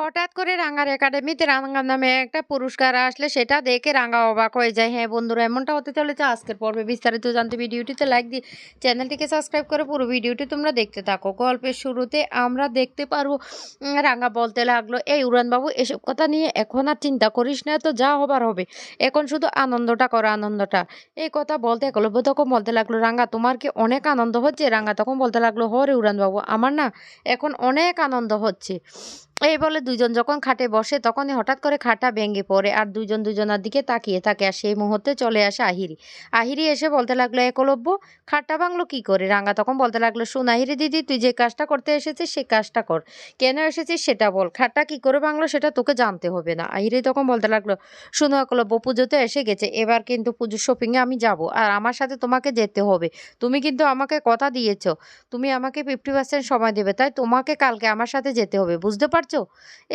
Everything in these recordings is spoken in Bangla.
হঠাৎ করে রাঙ্গার একাডেমিতে রাঙ্গা নামে একটা পুরস্কার আসলে সেটা দেখে রাঙ্গা অবাক হয়ে যায়। হ্যাঁ বন্ধুরা, এমনটা হতে চলেছে আজকের পর্বে। বিস্তারিত জানতে ভিডিওটিতে লাইক দিয়ে চ্যানেলটিকে সাবস্ক্রাইব করে পুরো ভিডিওটি তোমরা দেখতে থাকো। গল্পের শুরুতে আমরা দেখতে পারব রাঙ্গা বলতে লাগল, এই উড়ানবাবু, এসব কথা নিয়ে এখন আর চিন্তা করিস না তো যা হবার হবে। এখন শুধু আনন্দটা করো, আনন্দটা। এই কথা বলতে একলব্য তখন বলতে লাগল, রাঙ্গা, তোমার কি অনেক আনন্দ হচ্ছে? রাঙ্গা তখন বলতে লাগল হরে উড়ানবাবু, আমার না এখন অনেক আনন্দ হচ্ছে। এই বলে দুজন যখন খাটে বসে, তখনই হঠাৎ করে খাটা ভেঙে পড়ে আর দুজন দুজনার দিকে তাকিয়ে থাকে আর সেই মুহূর্তে চলে আসে আহিরি। আহিরি এসে বলতে লাগল একলব্য খাটটা ভাঙলো কি করে? রাঙ্গা তখন বলতে লাগল, শোন আহিরি দিদি, তুই যে কাজটা করতে এসেছিস সেই কাজটা কর। কেন এসেছিস সেটা বল। খাটটা কি করে ভাঙলো সেটা তোকে জানতে হবে না। আহিরি তখন বলতে লাগল, শোনো একলব্য পুজোতে এসে গেছে, এবার কিন্তু পুজোর শপিংয়ে আমি যাব আর আমার সাথে তোমাকে যেতে হবে। তুমি কিন্তু আমাকে কথা দিয়েছ। তুমি আমাকে ফিফটি পার্সেন্ট সময় দেবে, তাই তোমাকে কালকে আমার সাথে যেতে হবে, বুঝতে পারছ?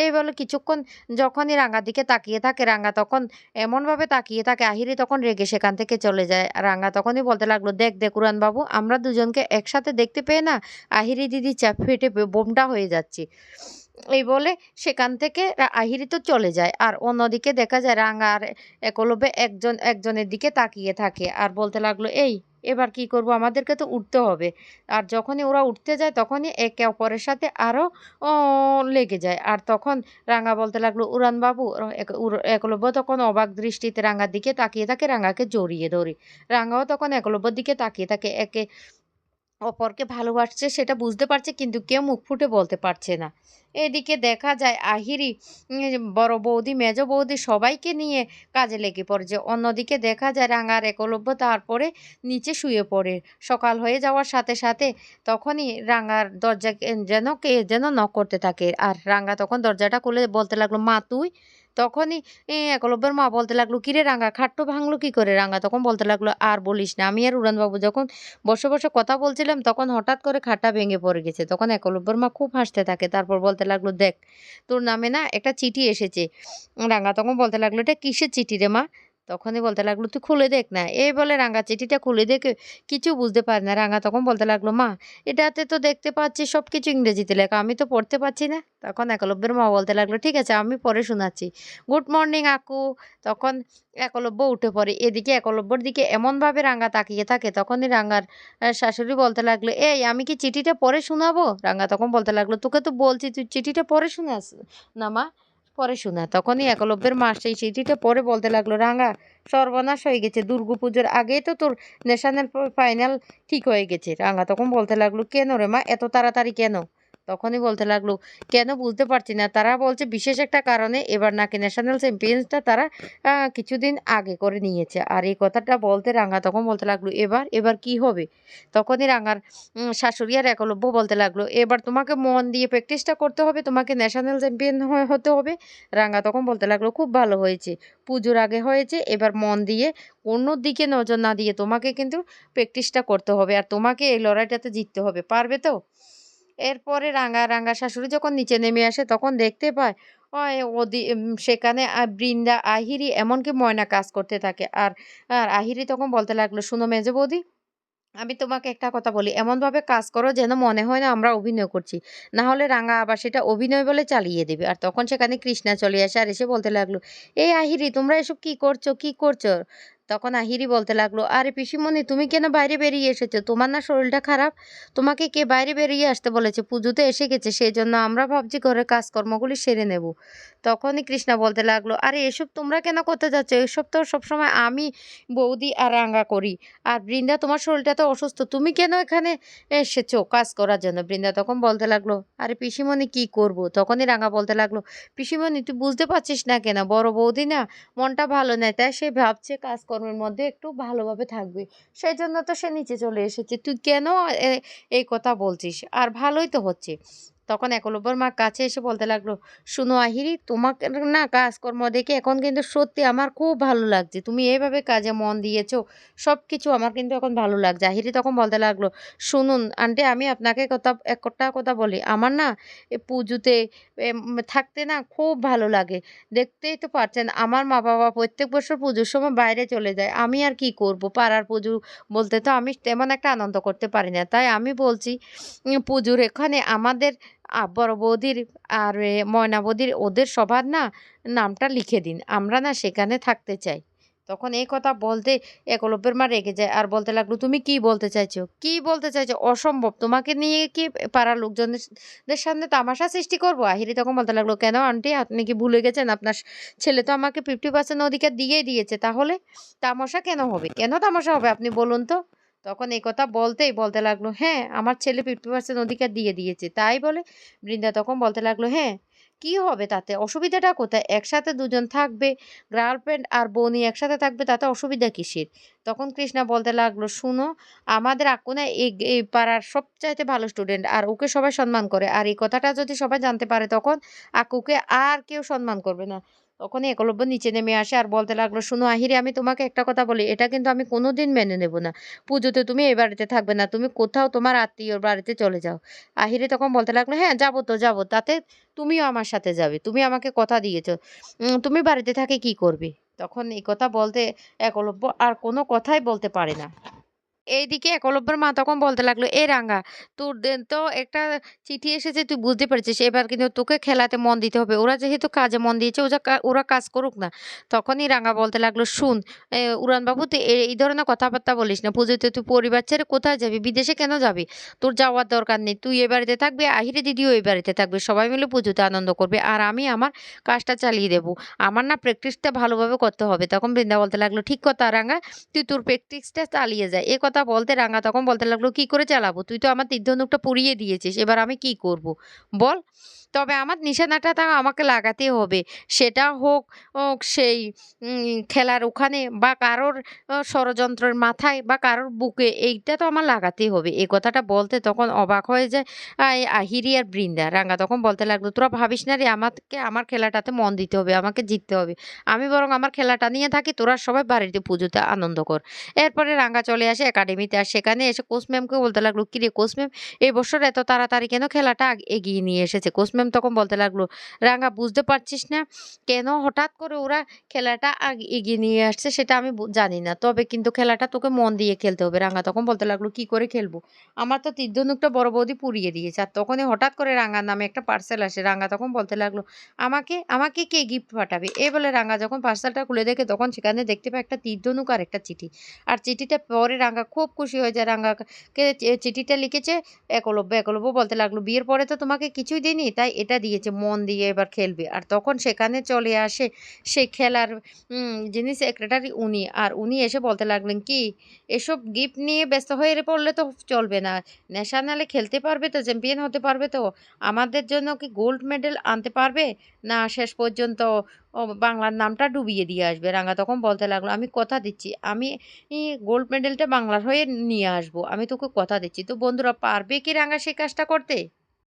এই বলে, কিছুক্ষণ যখনই রাঙ্গার দিকে তাকিয়ে থাকে রাঙ্গা তখন এমনভাবে তাকিয়ে থাকে, আহিরি তখন রেগে সেখান থেকে চলে যায়। রাঙ্গা তখনই বলতে লাগল, দেখ উড়ান বাবু আমরা দুজনকে একসাথে দেখতে পেয়ে না আহিরি দিদি চাপ ফেটে বোমটা হয়ে যাচ্ছি। এই বলে সেখান থেকে আহিরি তো চলে যায়। আর অন্যদিকে দেখা যায় রাঙা আর একলব্যে একজন, একজনের দিকে তাকিয়ে থাকে। আর বলতে লাগল, এই এবার কি করব? আমাদেরকে তো উঠতে হবে। আর যখনই ওরা উঠতে যায়, তখনই একে অপরের সাথে আরও লেগে যায়। আর তখন রাঙা বলতে লাগল উড়ানবাবু একলব্য তখন অবাক দৃষ্টিতে রাঙার দিকে তাকিয়ে থাকে, রাঙাকে জড়িয়ে ধরি। রাঙাও তখন একলব্যর দিকে তাকিয়ে থাকে, একে অপরকে ভালোবাসছে সেটা বুঝতে পারছে, কিন্তু কেউ মুখ ফুটে বলতে পারছে না। এদিকে দেখা যায় আহিরি বড় বৌদি, মেজ বৌদি সবাইকে নিয়ে কাজে লেগে পড়েছে অন্যদিকে দেখা যায় রাঙার একলব্য তারপরে নিচে শুয়ে পড়ে। সকাল হয়ে যাওয়ার সাথে সাথে তখনই রাঙার দরজা যেন কে যেন নক করতে থাকে। আর রাঙা তখন দরজাটা খুলে বলতে লাগল, মা, তুই তখনই একলব্যের মা বলতে লাগল, কিরে রাঙা, খাট্টো ভাঙলো কি করে রাঙা? তখন বলতে লাগল, আর বলিস না, আমি আর উড়ানবাবু যখন বসে বসে কথা বলছিলাম, তখন হঠাৎ করে খাটটা ভেঙে পড়ে গেছে। তখন একলব্যর মা খুব হাসতে থাকে। তারপর বলতে লাগল, দেখ, তোর নামে না একটা চিঠি এসেছে, রাঙা। তখন বলতে লাগল, এটা কিসের চিঠি রে মা? তখনই বলতে লাগল, তুই খুলে দেখ না। এই বলে রাঙা চিঠিটা খুলে দেখে কিছু বুঝতে পারে না। রাঙা তখন বলতে লাগল, মা, এটাতে তো দেখতে পাচ্ছি সব কিছু ইংরেজিতে লেখা। আমি তো পড়তে পারছি না। তখন একলব্যের মা বলতে লাগল, ঠিক আছে, আমি পরে শোনাচ্ছি। Good morning, Aku. তখন একলব্য উঠে পড়ে। এদিকে একলব্যর দিকে এমনভাবে রাঙা তাকিয়ে থাকে। তখনই রাঙার শাশুড়ি বলতে লাগল, এই, আমি কি চিঠিটা পরে শোনাবো? রাঙা তখন বলতে লাগল, তোকে তো বলছি, তুই চিঠিটা পরে শোনাস না মা। পরে শোনা, তখনই একলব্যের মা সেই চিঠিটা পরে বলতে লাগল, রাঙা, সর্বনাশ হয়ে গেছে দুর্গাপুজোর আগেই তো তোর ন্যাশনাল ফাইনাল ঠিক হয়ে গেছে। রাঙা তখন বলতে লাগল, কেন রে মা, এত তাড়াতাড়ি কেন? তখনই বলতে লাগল, কেন বুঝতে পারছি না? তারা বলছে, বিশেষ একটা কারণে এবার নাকি ন্যাশনাল চ্যাম্পিয়ন্সটা তারা কিছুদিন আগে করে নিয়েছে। আর এই কথাটা বলতে রাঙা তখন বলতে লাগল, এবার এবার কি হবে? তখনই রাঙার শাশুড়ি আর একলব্য বলতে লাগল, এবার তোমাকে মন দিয়ে প্র্যাকটিসটা করতে হবে, তোমাকে ন্যাশনাল চ্যাম্পিয়ন হতে হবে। রাঙা তখন বলতে লাগল, খুব ভালো হয়েছে, পুজোর আগে হয়েছে, এবার মন দিয়ে অন্য দিকে নজর না দিয়ে তোমাকে কিন্তু প্র্যাকটিসটা করতে হবে, আর তোমাকে এই লড়াইটাতে জিততে হবে, পারবে তো? এরপরে রাঙা রাঙা শাশুড়ি যখন নিচে নেমে আসে, তখন দেখতে পায় ওই ওদি সেখানে বৃন্দা, আহিরি এমনকি ময়না কাজ করতে থাকে। আর আর আহিরি তখন বলতে লাগল, শুনো মেজো বৌদি, আমি তোমাকে একটা কথা বলি। এমনভাবে কাজ করো যেন মনে হয় না আমরা অভিনয় করছি। না হলে রাঙা আবার সেটা অভিনয় বলে চালিয়ে দেবে। আর তখন সেখানে কৃষ্ণা চলে আসে আর এসে বলতে লাগল, এই আহিরি, তোমরা এসব কি করছ? কি করছ? তখন আহিরি বলতে লাগল, আরে পিসিমণি, তুমি কেন বাইরে বেরিয়ে এসেছ? তোমার না শরীরটা খারাপ। তোমাকে কে বাইরে বেরিয়ে আসতে বলেছে? পুজোতে এসে গেছে সেই জন্য আমরা ভাবছি ঘরের কাজকর্মগুলি সেরে নেব। তখনই কৃষ্ণা বলতে লাগল, আরে এসব তোমরা কেন করতে যাচ্ছ? এসব তো সবসময় আমি, বৌদি আর রাঙা করি। আর বৃন্দা, তোমার শরীরটা তো অসুস্থ। তুমি কেন এখানে এসেছ কাজ করার জন্য? বৃন্দা তখন বলতে লাগল, আরে পিসিমণি, কি করব? তখনই রাঙা বলতে লাগল, পিসিমণি, তুই বুঝতে পারছিস না কেন? বড় বৌদি না মনটা ভালো নেই, তাই সে ভাবছে কাজকর্মের মধ্যে একটু ভালোভাবে থাকবে। সেই জন্য তো সে নিচে চলে এসেছে। তুই কেন এই কথা বলছিস? আর ভালোই তো হচ্ছে। তখন একলব্যর মা কাছে এসে বলতে লাগল, শুনো আহিরি, তোমাকে না কাজকর্ম দেখে এখন কিন্তু সত্যি আমার খুব ভালো লাগছে। তুমি এইভাবে কাজে মন দিয়েছ সব কিছু আমার কিন্তু এখন ভালো লাগছে। আহিরি তখন বলতে লাগল, শুনুন, আন্টি, আমি আপনাকে কথা, একটা কথা বলি। আমার না এ পুজোতে থাকতে না খুব ভালো লাগে। দেখতেই তো পারছেন, আমার মা বাবা প্রত্যেক বছর পুজোর সময় বাইরে চলে যায়। আমি আর কি করব? পাড়ার পুজো বলতে তো আমি তেমন একটা আনন্দ করতে পারি না। তাই আমি বলছি, পুজোর এখানে আমাদের বড় বৌদির আর ময়না বৌদির ওদের সবার না নামটা লিখে দিন। আমরা না সেখানে থাকতে চাই। তখন এই কথা বলতে একলব্যের মা রেগে যায় আর বলতে লাগল, তুমি কি বলতে চাইছো? কি বলতে চাইছো? অসম্ভব। তোমাকে নিয়ে কি পাড়ার লোকজনদের সামনে তামাশা সৃষ্টি করব? আহিরি তখন বলতে লাগল, কেন আন্টি? আপনি কি ভুলে গেছেন? আপনার ছেলে তো আমাকে ফিফটি পার্সেন্ট অধিকার দিয়েই দিয়েছে। তাহলে তামাশা কেন হবে? কেন তামাশা হবে? আপনি বলুন তো। তখন এই কথা বলতেই বলতে লাগল হ্যাঁ আমার ছেলে ফিফটি পার্সেন্ট অধিকার দিয়ে দিয়েছে। তাই বলে বৃন্দা তখন বলতে লাগল হ্যাঁ কি হবে তাতে? অসুবিধাটা কোথায়? একসাথে দুজন থাকবে গার্লফ্রেন্ড আর বৌনি একসাথে থাকবে, তাতে অসুবিধা কিসের? তখন কৃষ্ণা বলতে লাগল, শুনো, আমাদের আকুনা এই পাড়ার সবচাইতে ভালো স্টুডেন্ট আর ওকে সবাই সম্মান করে। আর এই কথাটা যদি সবাই জানতে পারে তখন আকুকে আর কেউ সম্মান করবে না। তখনই একলব্য নিচে নেমে আসে আর বলতে লাগল, শুনো আহিরে, আমি তোমাকে একটা কথা বলি। এটা কিন্তু আমি কোনোদিন মেনে নেব না। পুজোতে তুমি এই বাড়িতে থাকবে না। তুমি কোথাও তোমার আত্মীয়র বাড়িতে চলে যাও। আহিরে তখন বলতে লাগল হ্যাঁ যাব তো, যাব। তাতে তুমিও আমার সাথে যাবে। তুমি আমাকে কথা দিয়েছ। তুমি বাড়িতে থাকে কি করবে? তখন এই কথা বলতে একলব্য আর কোনো কথাই বলতে পারে না। এইদিকে একলব্যের মা তখন বলতে লাগল, এ রাঙ্গা তোর তো একটা চিঠি এসেছে, তুই বুঝতে পেরেছিস, এবার কিন্তু তোকে খেলাতে মন দিতে হবে। ওরা যেহেতু কাজে মন দিয়েছে ওরা ওরা কাজ করুক না। তখনই রাঙ্গা বলতে লাগল, শুন উড়ানবাবু, তুই এই ধরনের কথাবার্তা বলিস না। পুজোতে তুই পরিবার ছেড়ে কোথায় যাবি? বিদেশে কেন যাবি? তোর যাওয়ার দরকার নেই। তুই এ বাড়িতে থাকবি, আহিরে দিদিও এই বাড়িতে থাকবে। সবাই মিলে পুজোতে আনন্দ করবে। আর আমি আমার কাজটা চালিয়ে দেবো। আমার না প্র্যাকটিসটা ভালোভাবে করতে হবে। তখন বৃন্দা বলতে লাগল, ঠিক কথা রাঙ্গা তুই তোর প্র্যাকটিসটা চালিয়ে যায় এ কথা বলতে রাঙা তখন বলতে লাগল, কি করে চালাবো? তুই তো আমার তীর্ধনুকটা পুড়িয়ে দিয়েছিস, এবার আমি কি করব? বল, তবে আমার নিশানাটা তা আমাকে লাগাতে হবে। সেটা হোক সেই খেলার ওখানে বা কারোর ষড়যন্ত্রের মাথায় বা কারোর বুকে, এইটা তো আমার লাগাতেই হবে। এই কথাটা বলতে তখন অবাক হয়ে যায় আহিরি আর বৃন্দা। রাঙ্গা তখন বলতে লাগল, তোরা ভাবিস না রে, আমাকে, আমার খেলাটাতে মন দিতে হবে, আমাকে জিততে হবে। আমি বরং আমার খেলাটা নিয়ে থাকি, তোরা সবাই বাড়িতে পুজোতে আনন্দ কর। এরপরে রাঙ্গা চলে আসে একাডেমিতে আর সেখানে এসে কোচ ম্যামকে বলতে লাগল কিরে কোচ ম্যাম, এই বছর এত তাড়াতাড়ি কেন খেলাটা এগিয়ে নিয়ে এসেছে। কোচ ম্যাম তখন বলতে লাগল, রাঙ্গা, বুঝতে পারছিস না কেন হঠাৎ করে ওরা খেলাটা এগিয়ে নিয়ে আসছে সেটা আমি জানি না। তবে কিন্তু খেলাটা তোকে মন দিয়ে খেলতে হবে। রাঙ্গা তখন বলতে লাগল, কি করে খেলব? আমার তো তীর্ধনুকটা বড় বৌদি পুড়িয়ে দিয়েছে। আর তখনই হঠাৎ করে রাঙ্গার নামে একটা পার্সেল আসে। রাঙ্গা তখন বলতে লাগল, আমাকে আমাকে কে গিফট পাঠাবে? এই বলে রাঙ্গা যখন পার্সেলটা খুলে দেখে তখন সেখানে দেখতে পায় একটা তীর্ধনুক আর একটা চিঠি। আর চিঠিটা পরে রাঙ্গা খুব খুশি হয়ে যায়। রাঙ্গাকে চিঠিটা লিখেছে, একলব্য একলব্য বলতে লাগল, বিয়ের পরে তো তোমাকে কিছুই দিইনি, তাই এটা দিয়েছে, মন দিয়ে এবার খেলবে। আর তখন সেখানে চলে আসে সে খেলার যিনি সেক্রেটারি উনি, আর উনি এসে বলতে লাগলেন, কি, এসব গিফট নিয়ে ব্যস্ত হয়ে পড়লে তো চলবে না। ন্যাশনালে খেলতে পারবে তো চ্যাম্পিয়ন হতে পারবে তো? আমাদের জন্য কি গোল্ড মেডেল আনতে পারবে? না, শেষ পর্যন্ত বাংলার নামটা ডুবিয়ে দিয়ে আসবে। রাঙা তখন বলতে লাগল, আমি কথা দিচ্ছি, আমি গোল্ড মেডেলটা বাংলার হয়ে নিয়ে আসব, আমি তোকে কথা দিচ্ছি। তো বন্ধুরা, পারবে কি রাঙা সেই কাজটা করতে?